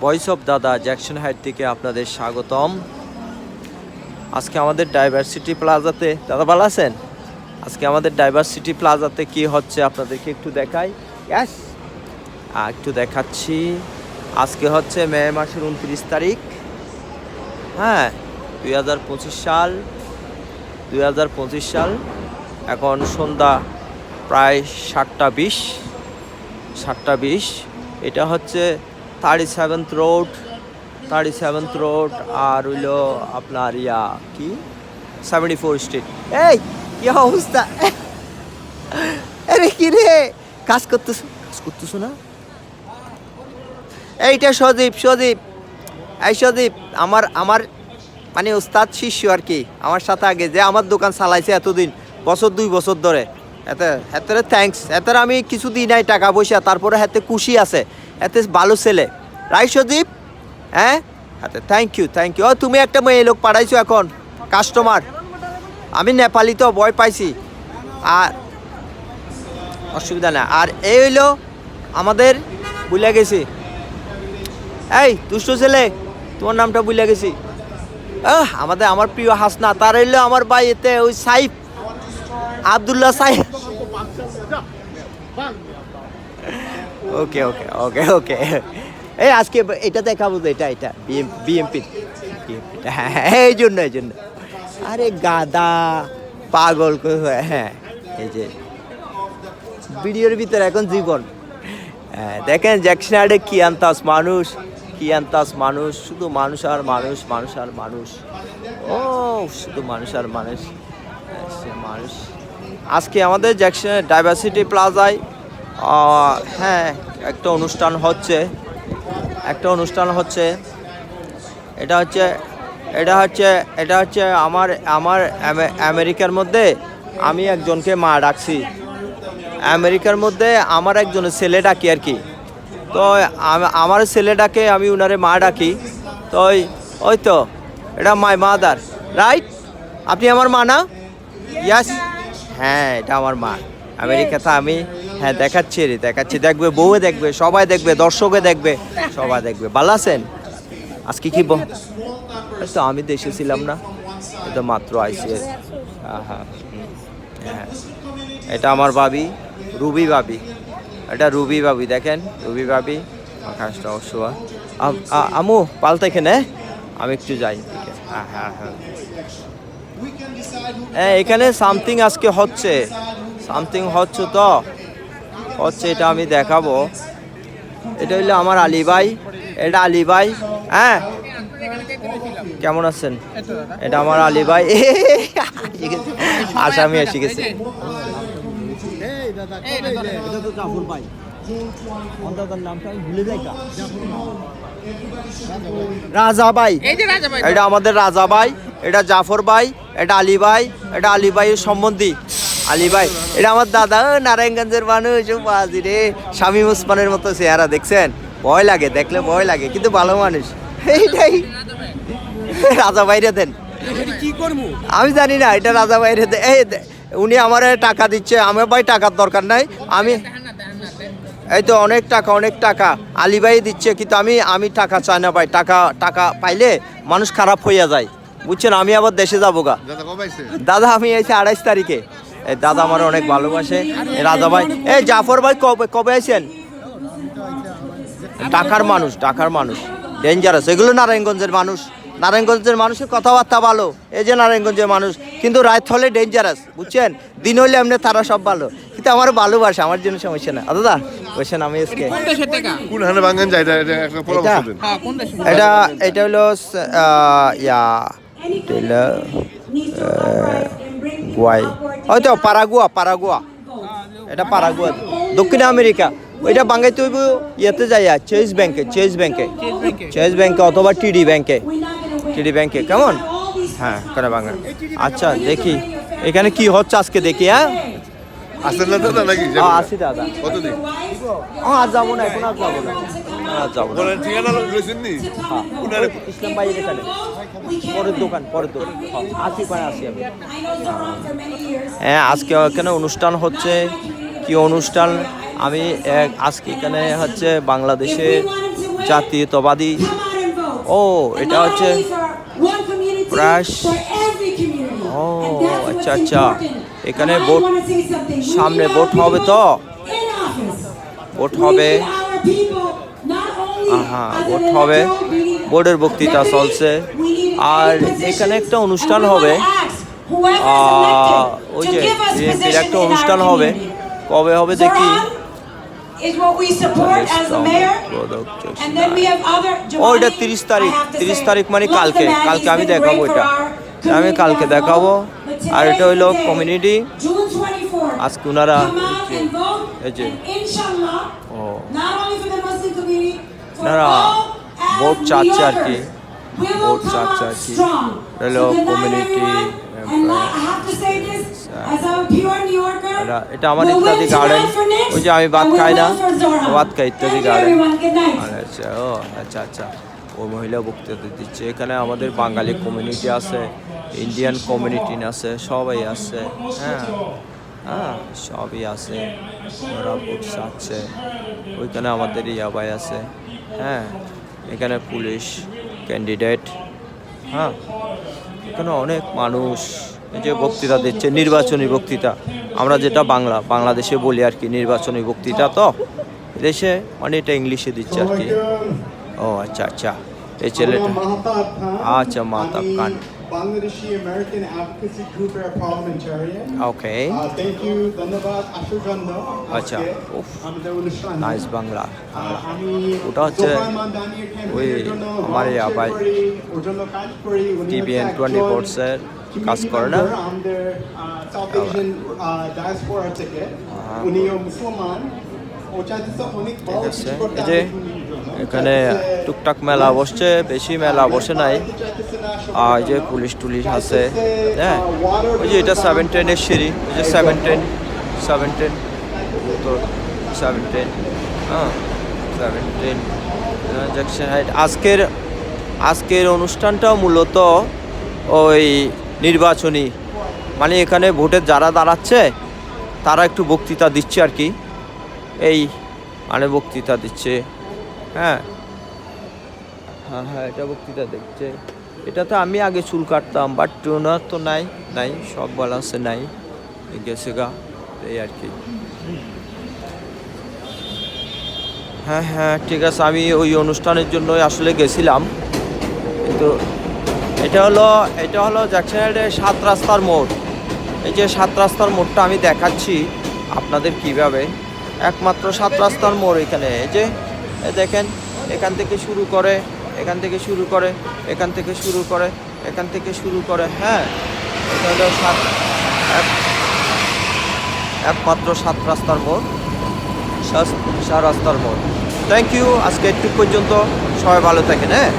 Voice of দাদা Jackson Heights থেকে আপনাদের স্বাগতম। আজকে আমাদের ডাইভার্সিটি প্লাজাতে, দাদা ভালো আছেন? আজকে আমাদের ডাইভার্সিটি প্লাজাতে কি হচ্ছে আপনাদেরকে একটু দেখাই। একটু দেখাচ্ছি। আজকে হচ্ছে মে মাসের উনত্রিশ তারিখ। হ্যাঁ দুই হাজার পঁচিশ সাল। দুই হাজার পঁচিশ সাল। এখন সন্ধ্যা প্রায় সাতটা বিশ। সাতটা বিশ। এটা হচ্ছে thirty seventh road thirty seventh road আর হইল আপনার ইয়া কি? সেভেন্টি ফোর স্ট্রিট এই, কি অবস্থা? আরে কি রে কাজ করতেছ কাজ করতেছ না? এইটা সদীপ সদীপ এই সদীপ আমার আমার মানে ওস্তাদ শিষ্য আর কি, আমার সাথে আগে যে আমার দোকান চালাইছে এতদিন, বছর দুই বছর ধরে। এতে এতে থ্যাঙ্কস এতে আমি কিছু দিই নাই টাকা পয়সা, তারপরে হাতে খুশি আছে। এতে ভালো ছেলে। রাই সদীপ হ্যাঁ? আচ্ছা থ্যাংক ইউ থ্যাংক ইউ ও তুমি একটা মেয়ে লোক পাঠাইছো এখন কাস্টমার আমি নেপালি তো ভয় পাইছি। আর অসুবিধা না আর এই হইল আমাদের ভুলে গেছি। এই দুষ্ট ছেলে তোমার নামটা ভুলে গেছি। আহ, আমাদের আমার প্রিয় হাসনা তার হইল আমার ভাই এতে ওই সাইফ আবদুল্লাহ সাইফ। ওকে ওকে ওকে ওকে এই আজকে এটা দেখাবো তো এটা এটা বিএমপি হ্যাঁ হ্যাঁ, এই জন্য এই জন্য। আরে গাদা পাগল হ্যাঁ এই যে। ভিডিওর ভিতরে এখন জীবন। হ্যাঁ, দেখেন জ্যাকসনাডে কি আনতাস মানুষ কি আনতাস মানুষ শুধু মানুষ আর মানুষ মানুষ আর মানুষ। ও শুধু মানুষ আর মানুষ। হ্যাঁ, মানুষ। আজকে আমাদের জ্যাকসন ডাইভার্সিটি প্লাজায় হ্যাঁ একটা অনুষ্ঠান হচ্ছে, একটা অনুষ্ঠান হচ্ছে, এটা হচ্ছে এটা হচ্ছে এটা হচ্ছে আমার আমার আমে- আমেরিকার মধ্যে আমি একজনকে মা ডাকছি। আমেরিকার মধ্যে আমার একজন ছেলে ডাকি আর কি। তো আমার ছেলে ডাকে, আমি উনারে মা ডাকি। তো ওই ওই তো, এটা মাই মাদার রাইট আপনি আমার মা না? ইয়াস হ্যাঁ এটা আমার মা। আমেরিকাতে আমি হ্যাঁ দেখাচ্ছি রে, দেখাচ্ছি। দেখবে বউ দেখবে, সবাই দেখবে দর্শকে দেখবে, সবাই দেখবে। ভালো আছেন? আজকে কি তো আমি দেশে ছিলাম না এটা মাত্র আইসি হ্যাঁ হ্যাঁ। এটা আমার ভাবি, রুবি ভাবি। এটা রুবি ভাবি, দেখেন, রুবি ভাবি, আকাশটা অসুয়া। আমু পাল্টা এখানে? আমি একটু যাই। হ্যাঁ হ্যাঁ হ্যাঁ। হ্যাঁ এখানে সামথিং আজকে হচ্ছে। সামথিং হচ্ছে তো। হচ্ছে এটা আমি দেখাবো। এটা হইল আমার আলী ভাই এটা আলী ভাই হ্যাঁ? কেমন আছেন? এটা আমার আলী ভাই আসামি এসে গেছে। রাজা ভাই এটা আমাদের রাজা ভাই এটা জাফর ভাই এটা আলী ভাই এটা আলী ভাইয়ের সম্বন্ধী। আলী ভাই এটা আমার দাদা নারায়ণগঞ্জের মানুষ বাজি রে। স্বামী উসমানের মতো চেহারা দেখছেন? ভয় লাগে দেখলে ভয় লাগে কিন্তু ভালো মানুষ। এইটাই। রাজা বাইরে দেন। কি করব? আমি জানি না এটা রাজা বাইরে দে এই উনি আমার টাকা দিচ্ছে আমার ভাই টাকার দরকার নাই। আমি এই তো অনেক টাকা অনেক টাকা। আলী ভাই দিচ্ছে কিন্তু আমি আমি টাকা চাই না ভাই। টাকা টাকা পাইলে মানুষ খারাপ হইয়া যায়। বুঝছেন আমি আবার দেশে যাব গা। দাদা আমি এসে আড়াইশ তারিখে। দাদা আমার অনেক ভালোবাসে। এই রাজা ভাই এ জাফর ভাই কবে কবে আইছেন? ঢাকার মানুষ ঢাকার মানুষ। ডেঞ্জারাস এগুলো নারায়ণগঞ্জের মানুষ। নারায়ণগঞ্জের মানুষের কথাবার্তা ভালো। এই যে নারায়ণগঞ্জের মানুষ কিন্তু রাত হলে ডেঞ্জারাস বুঝছেন? দিন হলে এমনি তারা সব ভালো। কিন্তু আমার ভালোবাসে আমার জন্য সমস্যা না। দাদা বলছেন আমি আজকে এটা হ্যাঁ এটা এটা হলো আহ, ইয়া তো হয়তো পারাগুয়া পারাগুয়া এটা পারাগুয়া দক্ষিণ আমেরিকা ওইটা বাঙ্গাইতে হইব ইয়েতে যাইয়া চেস ব্যাংকে চেস ব্যাংকে চেস ব্যাংকে অথবা টিডি ব্যাংকে টিডি ব্যাংকে কেমন? হ্যাঁ করে বাংলা আচ্ছা দেখি। এখানে কি হচ্ছে আজকে দেখি হ্যাঁ আসেন না দাদা নাকি? হ্যাঁ, আসি দাদা। কতদিন? ও আজ যাব না এখন আর যাব না। আর যাব না। বলেন ঠিকানা রয়েছেন নি? হ্যাঁ। ইসলাম ভাই এখানে। পরের দোকান পরের দোকান। হ্যাঁ, আসি আসি আমি। হ্যাঁ আজকে এখানে অনুষ্ঠান হচ্ছে। কি অনুষ্ঠান? আমি এক আজকে এখানে হচ্ছে বাংলাদেশের জাতীয়তাবাদী। ও এটা হচ্ছে Crash. ও আচ্ছা আচ্ছা। এখানে ভোট সামনে ভোট হবে তো? ভোট হবে। আহা ভোট হবে। বোর্ডের বক্তৃতা চলছে। আর এখানে একটা অনুষ্ঠান হবে। ওই যে বিএনপির একটা অনুষ্ঠান হবে। কবে হবে দেখি। ও এটা তিরিশ তারিখ তিরিশ তারিখ মানে কালকে। কালকে আমি দেখাবো এটা। আমি কালকে দেখাবো। আর এটা হইল কমিউনিটি আজকে ওনারা এই যে ও। ওনারা ভোট চাচ্ছে আর কি। ভোট চাচ্ছে আর কি। হলো কমিউনিটি এটা এটা আমার ইত্যাদি গার্ডেন ওই যে আমি ভাত খাই না ভাত খাই ইত্যাদি গার্ডেন আচ্ছা ও আচ্ছা আচ্ছা। ও মহিলা বক্তৃতা দিচ্ছে। এখানে আমাদের বাঙালি কমিউনিটি আছে ইন্ডিয়ান কমিউনিটি আছে, সবাই আছে হ্যাঁ হ্যাঁ সবই আছে, ওরা ভোট চাচ্ছে। ওইখানে আমাদের ইয়াবাই আছে হ্যাঁ এখানে পুলিশ ক্যান্ডিডেট হ্যাঁ এখানে অনেক মানুষ যে বক্তৃতা দিচ্ছে, নির্বাচনী বক্তৃতা। আমরা যেটা বাংলা, বাংলাদেশে বলি আর কি, নির্বাচনী বক্তৃতা তো দেশে মানে এটা ইংলিশে দিচ্ছে আর কি। ও আচ্ছা আচ্ছা এই ছেলেটা আচ্ছা মাহতাব খান Bangladeshi American Advocacy Group এর parliamentarian. Okay Uh, thank you, ধন্যবাদ আসার জন্য আচ্ছা, আজকে উফ। আমাদের অনুষ্ঠানে। নাইস বাংলা আহ, বাংলা আমি ওটা হচ্ছে জোহর মামদানির ওই campaign এর জন্য আমার এই volunteer আবাই করি, ওর জন্য কাজ করি। উনি টিভিএন হচ্ছে টোয়েন্টি একজন ফোর্সের কাজ community করে না member আমাদের আহ, South Asian আহ, diaspora থেকে। আহা। উনিও মুসলমান। ও চাইতেছে অনেক ঠিক বড় আছে কিছু করতে এখানে টুকটাক মেলা বসছে, বেশি মেলা বসে নাই। আর যে পুলিশ টুলিশ আছে হ্যাঁ? ওই যে এটা সেভেন টেনের সিঁড়ি ওই যে সেভেন টেন সেভেন টেন তো সেভেন টেন হ্যাঁ? সেভেন টেন জ্যাকসন হাইট আজকের আজকের অনুষ্ঠানটাও মূলত ওই নির্বাচনী মানে এখানে ভোটের যারা দাঁড়াচ্ছে, তারা একটু বক্তৃতা দিচ্ছে আর কি। এই মানে বক্তৃতা দিচ্ছে। হ্যাঁ। হ্যাঁ হ্যাঁ এটা বক্তৃতা দেখছে। এটাতে আমি আগে চুল কাটতাম বাট ওনার তো নাই নাই, সব বালান্সে নাই গেছে গা, এই আর কি। হ্যাঁ হ্যাঁ ঠিক আছে, আমি ওই অনুষ্ঠানের জন্যই আসলে গেছিলাম। কিন্তু এটা হলো এটা হলো জ্যাকসনের সাত রাস্তার মোড়। এই যে সাত রাস্তার মোড়টা আমি দেখাচ্ছি আপনাদের কীভাবে। একমাত্র সাত রাস্তার মোড় এখানে, এই যে দেখেন, এখান থেকে শুরু করে, এখান থেকে শুরু করে, এখান থেকে শুরু করে, এখান থেকে শুরু করে হ্যাঁ? এটা হলো সাত, এক- একমাত্র সাত রাস্তার মোড়, সাত রাস্তার মোড়। থ্যাংক ইউ আজকে একটু পর্যন্ত। সবাই ভালো থাকেন হ্যাঁ?